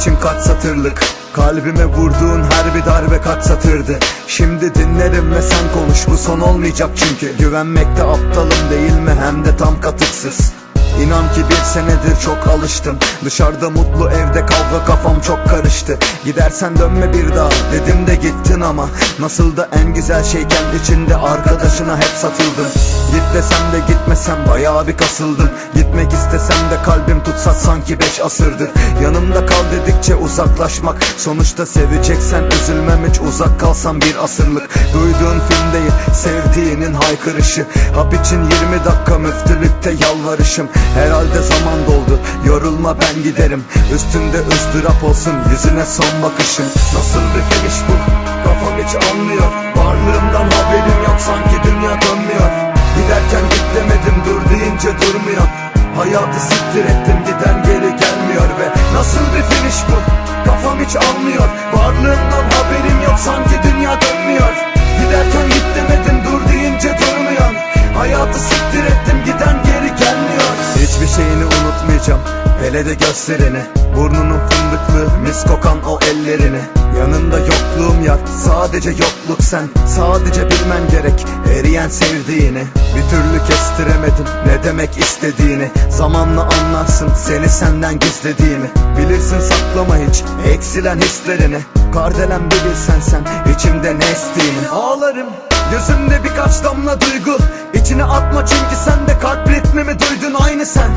için kaç satırlık. Kalbime vurduğun her bir darbe kaç satırdı. Şimdi dinlerim ve sen konuş. Bu son olmayacak çünkü. Güvenmekte aptalım değil mi? Hem de tam katıksız. İnan ki bir senedir çok alıştım. Dışarıda mutlu evde kavga kafam çok karıştı. Gidersen dönme bir daha. Dedim de gittin ama Nasıl da en güzel şeyken içinde arkadaşına hep satıldım Git desem de gitmesem bayağı bir kasıldım Gitmek istesem de kalbim tutsa sanki beş asırdır. Yanımda kal dedikçe uzaklaşmak. Sonuçta seveceksen üzülmem hiç uzak kalsam bir asırlık. Duyduğun film değil sevdiğinin haykırışı. Hap için 20 dakika müftülükte yalvarışım. Herhalde zaman doldu. Yorulma ben giderim. Üstünde ızdırap olsun yüzüne son bakışım Nasıl bir finish bu? Kafam hiç almıyor Varlığımdan haberim yok sanki dünya dönmüyor. Giderken git demedim dur deyince durmuyor. Hayatı siktir ettim giden geri gelmiyor ve Nasıl bir finish bu? Kafam hiç almıyor Varlığımdan Şeyini unutmayacağım. Hele de gösterini Burnunun fındıklı mis kokan o ellerini Yanında yokluğum yar sadece yokluk sen. Sadece bilmen gerek eriyen sevdiğini. Bir türlü kestiremedim ne demek istediğini. Zamanla anlarsın seni senden gizlediğimi. Bilirsin saklama hiç eksilen hislerini. Kardelen bir bilsen sen içimde ne estiğini. Ağlarım Gözümde birkaç damla duygu. İçine atma çünkü sen de kalp ritmimi duydun aynı sen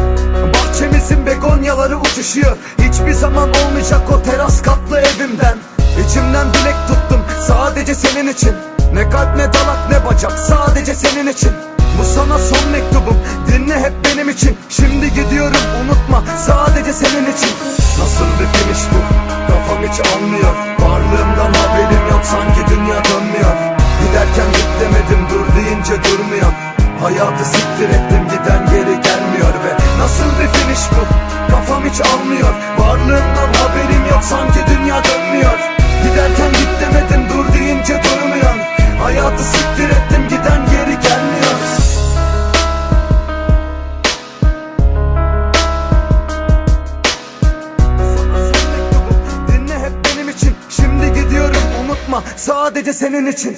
Bahçemizin begonyaları uçuşuyor. Hiçbir zaman olmayacak o teras katlı evimden. İçimden dilek tuttum sadece senin için. Ne kalp ne dalak ne bacak sadece senin için. Bu sana son mektubum dinle hep benim için. Şimdi gidiyorum unutma sadece senin için. Nasıl bir finish bu? Kafam hiç almıyor. Varlığımdan haberim yok sanki dünya dönmüyor. Giderken git demedim dur deyince durmuyor. Hayatı siktir ettim unutma sadece senin için